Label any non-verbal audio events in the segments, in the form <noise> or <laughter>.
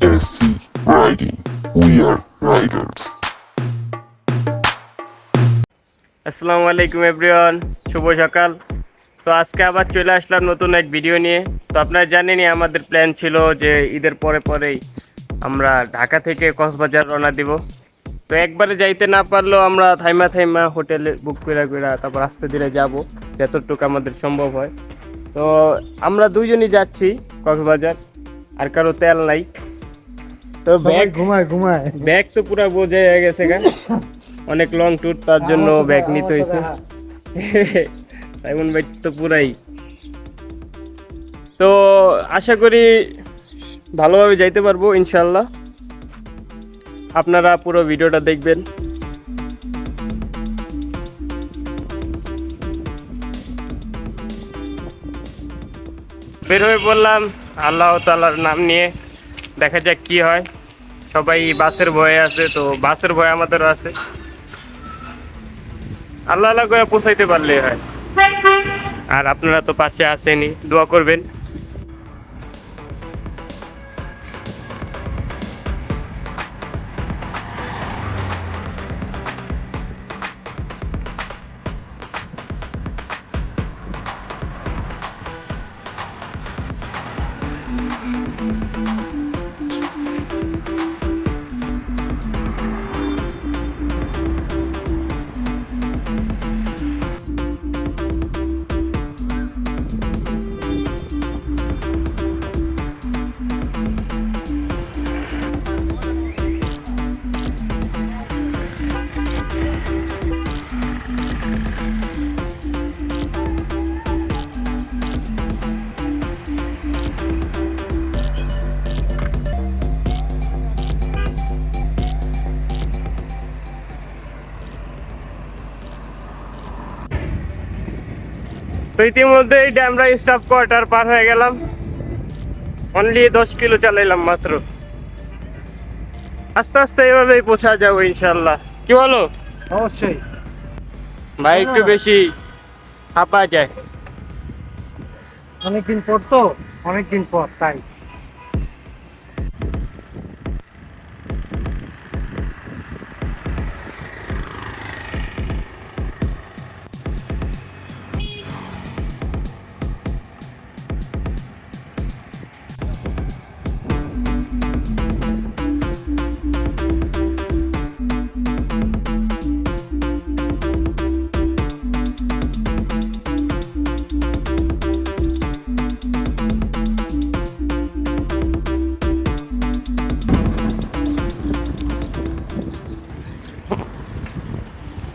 SC Riding. We are riders. আসসালামু আলাইকুম everyone শুভ সকাল। তো আজকে আবার চলে আসলাম নতুন এক ভিডিও নিয়ে। তো আপনারা জানেনই আমাদের প্ল্যান ছিল যে ঈদের পরে পরেই আমরা ঢাকা থেকে কক্সবাজার রওনা দিব। তো একবারে যাইতে না পারলেও আমরা থাইমা থাইমা হোটেলে বুক করে করে তারপর আস্তে ধীরে যাব, যতটুকু আমাদের সম্ভব হয়। তো আমরা দুইজনই যাচ্ছি কক্সবাজার। আর কারও তেল নাই। তো ব্যাগ ঘুমায় ঘুমায়। ব্যাগ তো পুরো বোঝা হয়ে গেছে গা। অনেক লং ট্যুর তার জন্য ব্যাগ নিতে হয়েছে। <laughs> সাইমন ভাই তো পুরাই। তো আশা করি ভালোভাবে যাইতে পারব ইনশাল্লাহ আপনারা পুরো ভিডিওটা দেখবেন। বের হয়ে পড়লাম আল্লাহ তালার নাম নিয়ে। দেখা যাক কি হয়। সবাই বাসের ভয়ে আছে, তো বাসের ভয় আমাদেরও আছে। আল্লাহ আল্লাহ করে পৌঁছাইতে পারলে হয়। আর আপনারা তো পাশে আসেনি দোয়া করবেন। তো ইতিমধ্যে এই ড্যামরা স্টাফ কোয়ার্টার পার হয়ে গেলাম। অনলি দশ কিলো চালাইলাম মাত্র। আস্তে আস্তে এভাবেই পৌঁছা যাব ইনশাল্লাহ। কি বলো? অবশ্যই। ভাই একটু বেশি হাঁপা যায়। অনেকদিন পর তো অনেকদিন পর তাই।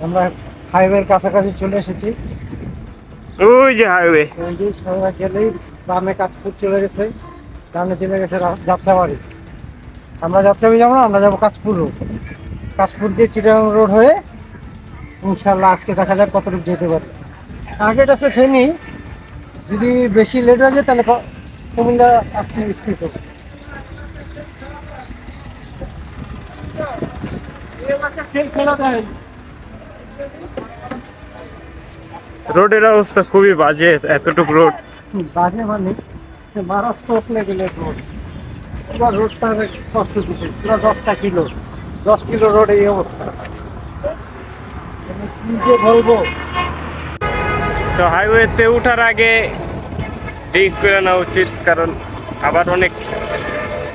আমরা হাইওয়ের কাছাকাছি চলে এসেছি। ওই যে হাইওয়ে সবাই গেলেই বামে কাজপুর চলে গেছে। ডানে চলে গেছে রা- যাত্রাবাড়ি। আমরা যাত্রাবাড়ি যাব না আমরা যাব কাশপুর রোড। কাশপুর দিয়ে চিটাগাং রোড হয়ে ইনশাল্লাহ আজকে দেখা যাক কতটুকু যেতে পারি। টার্গেট আছে ফেনি। যদি বেশি লেট হয়ে যায় তাহলে কুমিল্লা আজকে স্থির হবে। রোডের অবস্থা খুবই বাজে এতটুকু রোড বাজে মানে মহারাষ্ট্র লেভেলের রোড পুরো রোডটা কষ্ট দিচ্ছে পুরো দশটা কিলো। দশ কিলো রোড এই অবস্থা। কি যে বলব? তো হাইওয়েতে ওঠার আগে রিক্স করে নেওয়া উচিত কারণ আবার অনেক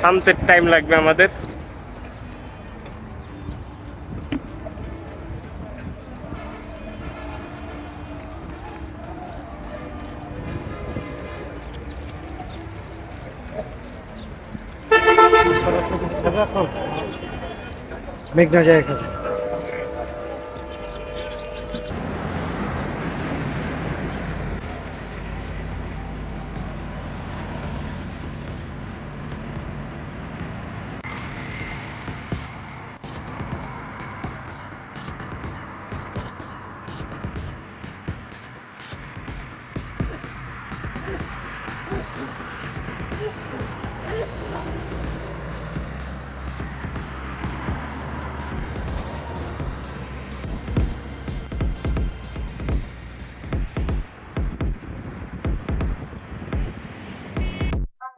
থামতে টাইম লাগবে আমাদের। মেঘনা যায়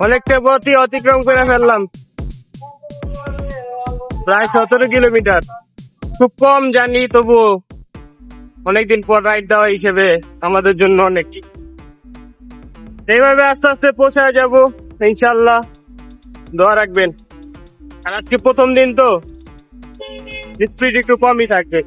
অনেকটা পথই অতিক্রম করে ফেললাম। প্রায় সতেরো কিলোমিটার। খুব কম জানি তবুও অনেকদিন পর রাইড দেওয়া হিসেবে আমাদের জন্য অনেক। এইভাবে আস্তে আস্তে পৌঁছা যাব ইনশাল্লাহ দোয়া রাখবেন। আর আজকে প্রথম দিন তো স্পিড একটু কমই থাকবে।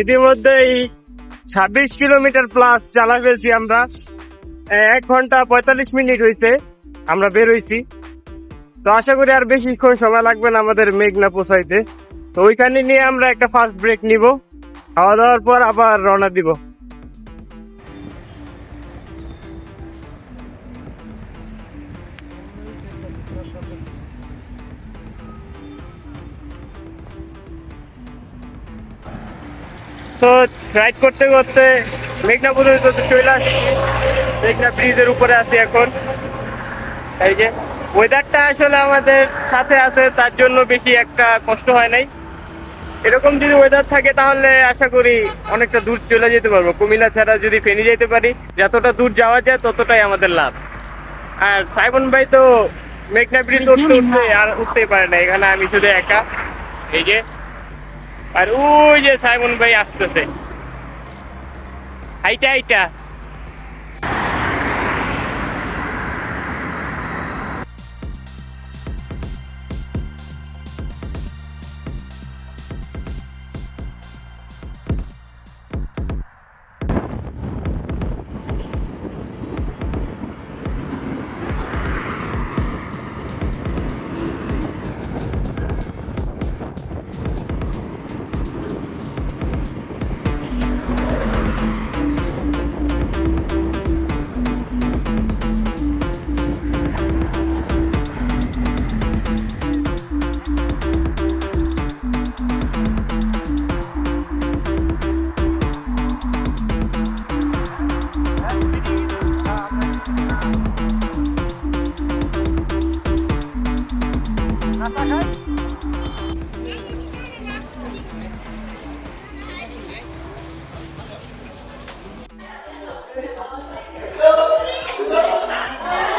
ইতিমধ্যেই ছাব্বিশ কিলোমিটার প্লাস চালা ফেলছি আমরা। এক ঘণ্টা পঁয়তাল্লিশ মিনিট হয়েছে আমরা বের হইছি। তো আশা করি আর বেশিক্ষণ সময় লাগবে না আমাদের মেঘনা পৌঁছাইতে। তো ওইখানে নিয়ে আমরা একটা ফার্স্ট ব্রেক নিব, খাওয়া দাওয়ার পর আবার রওনা দিব। তো রাইড করতে করতে মেঘনা পর্যন্ত চলে আসছি। মেঘনা ব্রিজের উপরে আছি এখন। এই যে ওয়েদারটা আসলে আমাদের সাথে আছে তার জন্য বেশি একটা কষ্ট হয় নাই। এরকম যদি ওয়েদার থাকে তাহলে আশা করি অনেকটা দূর চলে যেতে পারব। কুমিল্লা ছাড়া যদি ফেনি যেতে পারি যতটা দূর যাওয়া যায় ততটাই আমাদের লাভ। আর সাইমন ভাই তো মেঘনা ব্রিজ উঠতে উঠতে আর উঠতেই পারে না এখানে আমি শুধু একা। এই যে আর ওই যে সাইমন ভাই আসতেছে। আইটা আইটা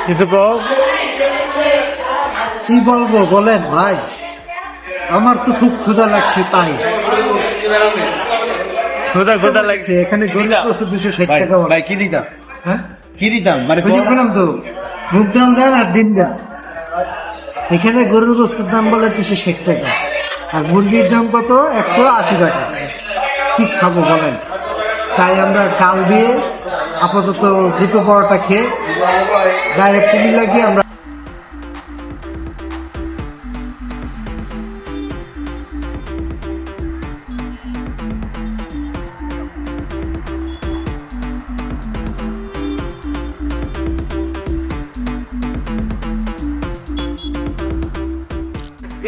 কিছু কি বলব বলেন ভাই? আমার তো খুব ক্ষুধা লাগছে তাই। খোদা খোদা লাগছে এখানে দুশো ষাট টাকা ভাই কি দিতাম হ্যাঁ? কি দিতাম মানে বুঝে পেলাম তো মুখ দাম দেন আর ডিম দেন। এখানে গরুর বস্তুর দাম বলে দুশো ষাট টাকা আর মুরগির দাম কত? একশো আশি টাকা। কি খাব বলেন? তাই আমরা চাল দিয়ে আপাতত দুটো পরোটা খেয়ে ডাইরেক্ট কুমিল্লা গিয়ে আমরা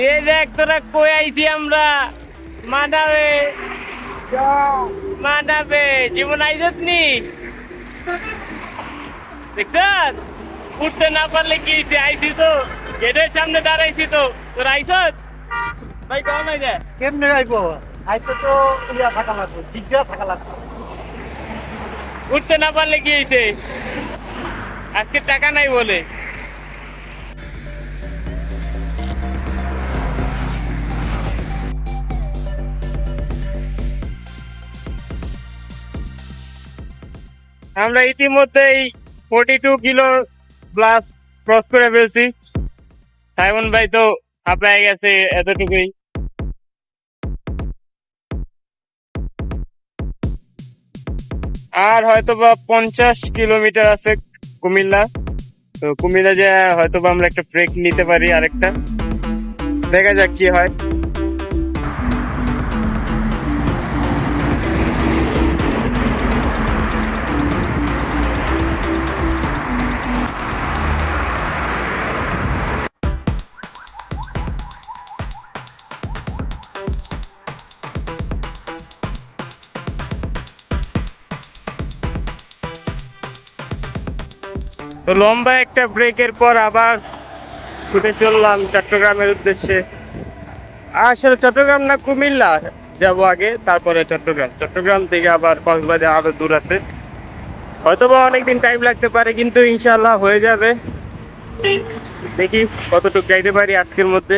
এই দেখ তোরা কই আইছি আমরা? মানাবে মানাবে জীবন আইজত নি? দেখছ উঠতে না পারলে কি হয়েছে? আইছি তো। গেটের সামনে দাঁড়াইছি তো। তোর আইসত ভাই কম নাই যায় কেমনে আইবো? আইতে তো ইয়া থাকা লাগবে জিজ্ঞা থাকা লাগবে। উঠতে না পারলে কি হয়েছে? আজকে টাকা নাই বলে। আমরা ইতিমধ্যেই forty two kilo plus cross করে ফেলছি। সাইমন ভাই তো আপনায় গেছে এতটুকুই। আর হয়তো বা পঞ্চাশ কিলোমিটার আছে কুমিল্লা। তো কুমিল্লা যে হয়তো বা আমরা একটা ব্রেক নিতে পারি আরেকটা। দেখা যাক কি হয়। তো লম্বা একটা ব্রেকের পর আবার ছুটে চললাম চট্টগ্রামের উদ্দেশ্যে। আসলে চট্টগ্রাম না, কুমিল্লা যাব আগে, তারপরে চট্টগ্রাম। চট্টগ্রাম থেকে আবার কক্সবাজার আরও দূর আছে। হয়তো বা অনেকদিন টাইম লাগতে পারে, কিন্তু ইনশাল্লাহ হয়ে যাবে। দেখি কতটুকু যাইতে পারি আজকের মধ্যে।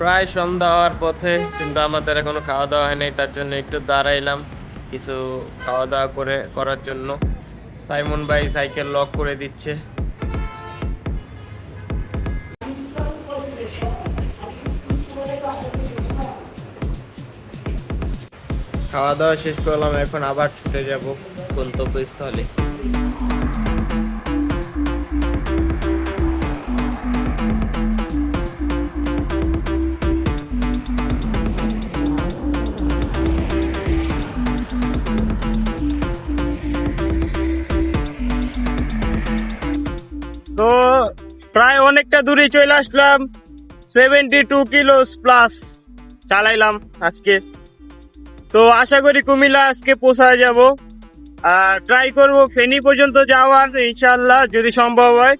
প্রায় সন্ধ্যা হওয়ার পথে, কিন্তু আমাদের এখনও খাওয়া দাওয়া হয় নাই তার জন্য একটু দাঁড়াইলাম কিছু খাওয়া দাওয়া করে, করার জন্য। সাইমন ভাই সাইকেল লক করে দিচ্ছে। খাওয়া দাওয়া শেষ করলাম, এখন আবার ছুটে যাব গন্তব্যস্থলে প্রায় অনেকটা দূরে চলে আসলাম। সেভেন্টি টু কিলোস প্লাস চালাইলাম আজকে। তো আশা করি কুমিল্লা আজকে পৌঁছায় যাব। আর ট্রাই করব ফেনী পর্যন্ত যাওয়ার ইনশাল্লাহ যদি সম্ভব হয়।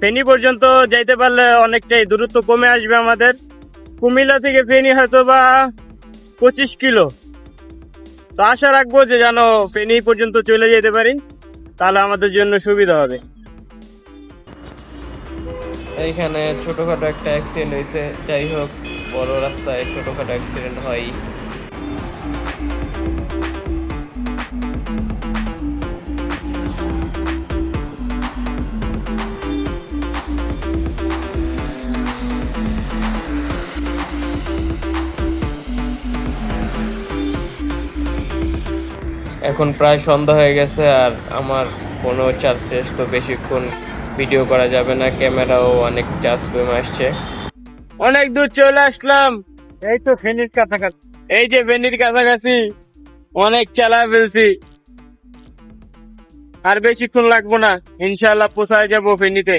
ফেনী পর্যন্ত যাইতে পারলে অনেকটাই দূরত্ব কমে আসবে আমাদের। কুমিল্লা থেকে ফেনী হয়তো বা পঁচিশ কিলো। তো আশা রাখব যে যেন ফেনী পর্যন্ত চলে যেতে পারি। তাহলে আমাদের জন্য সুবিধা হবে। এইখানে ছোটোখাটো একটা অ্যাক্সিডেন্ট হয়েছে। যাই হোক, বড় রাস্তায় ছোটখাটো অ্যাক্সিডেন্ট হয়। এখন প্রায় সন্ধ্যা হয়ে গেছে আর আমার ফোনও চার্জ শেষ, তো বেশিক্ষণ ভিডিও করা যাবে না ক্যামেরাও অনেক চার্জ কমে আসছে। অনেক দূর চলে আসলাম। এই তো ফেনীর কাছাকাছি। এই যে ভেনির কাছাকাছি অনেক চালা ফেলছি। আর বেশিক্ষণ লাগবো না ইনশাল্লাহ পোষায় যাব ফেনীতে।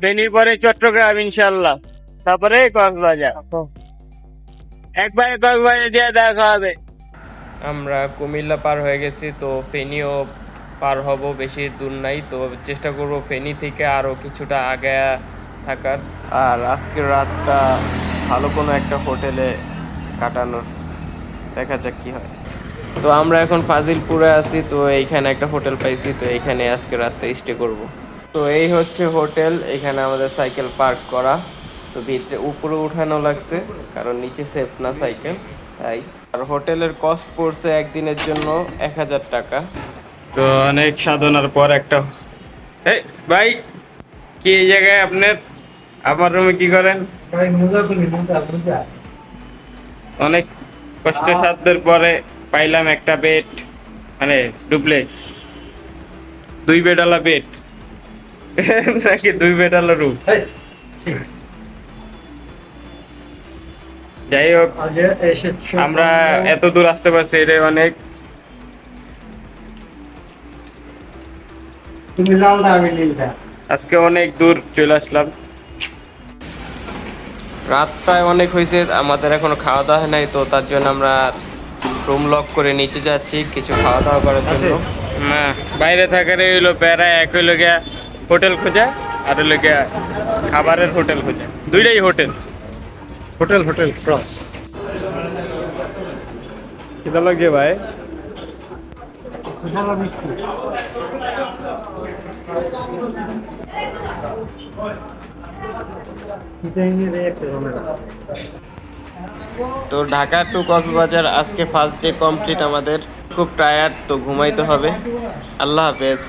ফেনীর পরে চট্টগ্রাম ইনশাল্লাহ তারপরে কক্সবাজার। একবারে কক্সবাজার দিয়ে দেখা হবে। আমরা কুমিল্লা পার হয়ে গেছি তো ফেনীও পার হব বেশি দূর নাই, তো চেষ্টা করব ফেনী থেকে আরও কিছুটা আগে থাকার। আর আজকের রাতটা ভালো কোনো একটা হোটেলে কাটানোর, দেখা যাক কি হয়। তো আমরা এখন ফাজিলপুরে আছি, তো এইখানে একটা হোটেল পাইছি, তো এইখানে আজকে রাতে স্টে করব। তো এই হচ্ছে হোটেল, এখানে আমাদের সাইকেল পার্ক করা। তো ভিতরে উপরে উঠানো লাগছে, কারণ নিচে সেফ না সাইকেল, তাই। আর হোটেলের কস্ট পড়ছে একদিনের জন্য এক হাজার টাকা। তো অনেক সাধনার পর একটা এই ভাই কি এই জায়গায় আপনার আমার রুমে কি করেন? ভাই মোজা খুলি মোজা মোজা। অনেক কষ্ট সাধ্যের পরে পাইলাম একটা বেড মানে ডুপ্লেক্স দুই বেডালা বেড <laughs> নাকি দুই বেডালা রুম এই, যাই হোক আমরা এত দূর আসতে পারছি এটাই অনেক তুমি আমি নীলটা আজকে অনেক দূর চলে আসলাম। রাত প্রায় অনেক হয়েছে আমাদের এখনও খাওয়া দাওয়া হয় নাই তো তার জন্য আমরা রুম লক করে নিচে যাচ্ছি কিছু খাওয়া দাওয়া করার জন্য। না বাইরে থাকার হইল প্যারা এক হইল গিয়া হোটেল খোঁজা আর হলো গিয়া খাবারের হোটেল খোঁজা। দুইটাই হোটেল। Hotel hotel cross. ভাই ভালো মিষ্টি তো ঢাকা টু কক্সবাজার, আজকে ফার্স্ট ডে কমপ্লিট আমাদের। খুব টায়ার্ড তো ঘুমাইতে হবে। আল্লাহ হাফেজ।